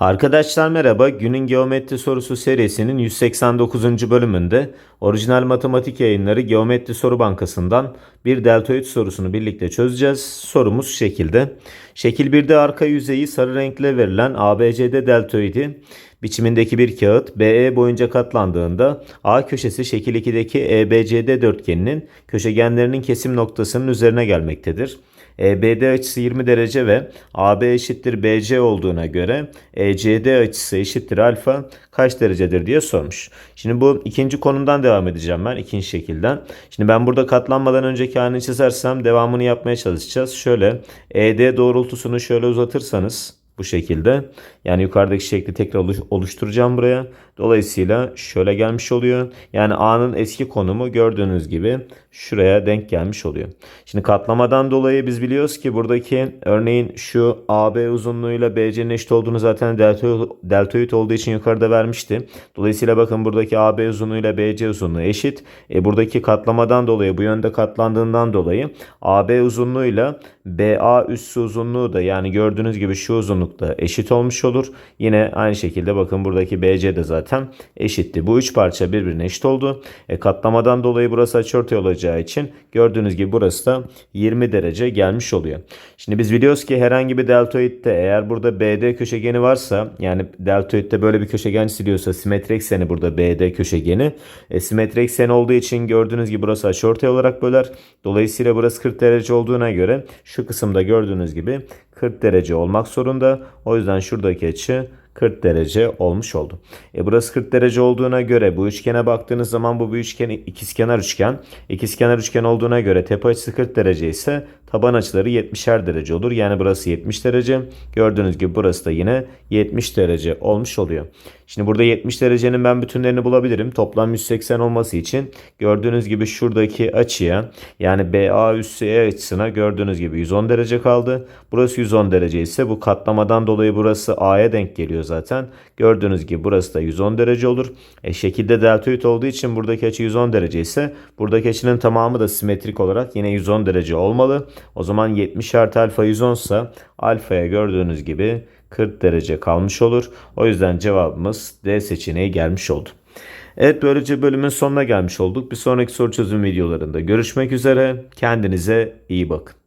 Arkadaşlar merhaba. Günün geometri sorusu serisinin 189. bölümünde orijinal matematik yayınları Geometri Soru Bankası'ndan bir deltoid sorusunu birlikte çözeceğiz. Sorumuz şu şekilde. Şekil 1'de arka yüzeyi sarı renkle verilen ABCD deltoidi biçimindeki bir kağıt BE boyunca katlandığında A köşesi şekil 2'deki EBCD dörtgeninin köşegenlerinin kesim noktasının üzerine gelmektedir. EBD açısı 20 derece ve AB eşittir BC olduğuna göre ECD açısı eşittir alfa kaç derecedir diye sormuş. Şimdi bu ikinci konumdan devam edeceğim ben ikinci şekilden. Şimdi ben burada katlanmadan önceki halini çizersem devamını yapmaya çalışacağız. Şöyle ED doğrultusunu şöyle uzatırsanız bu şekilde. Yani yukarıdaki şekli tekrar oluş- oluşturacağım buraya. Dolayısıyla şöyle gelmiş oluyor. Yani A'nın eski konumu gördüğünüz gibi şuraya denk gelmiş oluyor. Şimdi katlamadan dolayı biz biliyoruz ki buradaki örneğin şu AB uzunluğuyla BC'nin eşit olduğunu zaten deltoid, olduğu için yukarıda vermişti. Dolayısıyla bakın buradaki AB uzunluğuyla BC uzunluğu eşit. E, buradaki katlamadan dolayı bu yönde katlandığından dolayı AB uzunluğuyla BA üssü uzunluğu da yani gördüğünüz gibi şu uzunlukta eşit olmuş olur. Yine aynı şekilde bakın buradaki BC de zaten eşitti. Bu üç parça birbirine eşit oldu. E, katlamadan dolayı burası açıortay olacağı için gördüğünüz gibi burası da 20 derece gelmiş oluyor. Şimdi biz biliyoruz ki herhangi bir deltoidde eğer burada BD köşegeni varsa yani deltoidde böyle bir köşegen çiziliyorsa simetri ekseni burada BD köşegeni. E, simetri ekseni olduğu için gördüğünüz gibi burası açıortay olarak böler. Dolayısıyla burası 40 derece olduğuna göre şu kısımda gördüğünüz gibi 40 derece olmak zorunda. O yüzden şuradaki açı 40 derece olmuş oldu. E burası 40 derece olduğuna göre bu üçgene baktığınız zaman bu bir üçgen ikizkenar üçgen. İkizkenar üçgen olduğuna göre tepe açısı 40 derece ise taban açıları 70'er derece olur. Yani burası 70 derece. Gördüğünüz gibi burası da yine 70 derece olmuş oluyor. Şimdi burada 70 derecenin ben bütünlerini bulabilirim. Toplam 180 olması için gördüğünüz gibi şuradaki açıya yani BA üssü E açısına gördüğünüz gibi 110 derece kaldı. Burası 110 derece ise bu katlamadan dolayı burası A'ya denk geliyor zaten. Gördüğünüz gibi burası da 110 derece olur. E, şekilde deltoid olduğu için buradaki açı 110 derece ise buradaki açının tamamı da simetrik olarak yine 110 derece olmalı. O zaman 70 artı alfa 110 ise alfaya gördüğünüz gibi 40 derece kalmış olur. O yüzden cevabımız D seçeneği gelmiş oldu. Evet böylece bölümün sonuna gelmiş olduk. Bir sonraki soru çözüm videolarında görüşmek üzere. Kendinize iyi bakın.